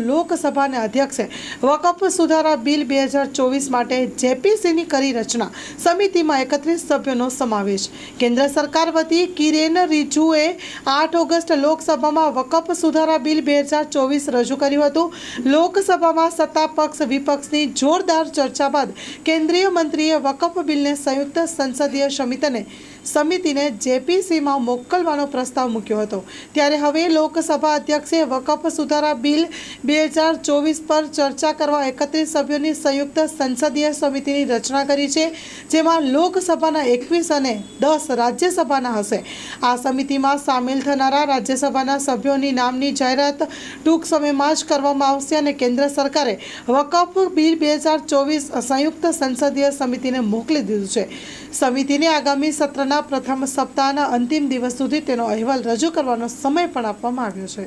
લોકસભાના અધ્યક્ષે વકફ સુધારા બિલ બે હજાર ચોવીસ માટે જેપીસીની કરી રચના સમિતિમાં એકત્રીસ સભ્યોનો સમાવેશ. કેન્દ્ર સરકાર વતી કિરેન રિજુએ આઠ ઓગસ્ટ લોકસભામાં વકફ સુધારા બિલ બે હજાર ચોવીસ રજૂ કર્યું હતું. લોકસભામાં સત્તા પક્ષ વિપક્ષની જોરદાર ચર્ચા બાદ કેન્દ્રીય મંત્રીએ વકફ બિલને સંયુક્ત સંસદીય સમિતિને સમિતિને જેપીસીમાં મોકલવાનો પ્રસ્તાવ મૂક્યો હતો. ત્યારે હવે લોકસભા અધ્યક્ષે વકફ સુધારા બિલ બે હજાર ચોવીસ પર ચર્ચા કરવા એકત્રીસ સભ્યોની સંયુક્ત સંસદીય સમિતિની રચના કરી છે, જેમાં લોકસભાના એકવીસ અને દસ રાજ્યસભાના હશે. આ સમિતિમાં સામેલ થનારા રાજ્યસભાના સભ્યોની નામની જાહેરાત ટૂંક સમયમાં જ કરવામાં આવશે અને કેન્દ્ર સરકારે વકફ બિલ બે હજાર ચોવીસ સંયુક્ત સંસદીય સમિતિને મોકલી દીધું છે. સમિતિને આગામી સત્રના પ્રથમ સપ્તાહના અંતિમ દિવસ સુધી તેનો અહેવાલ રજૂ કરવાનો સમય પણ આપવામાં આવ્યો છે.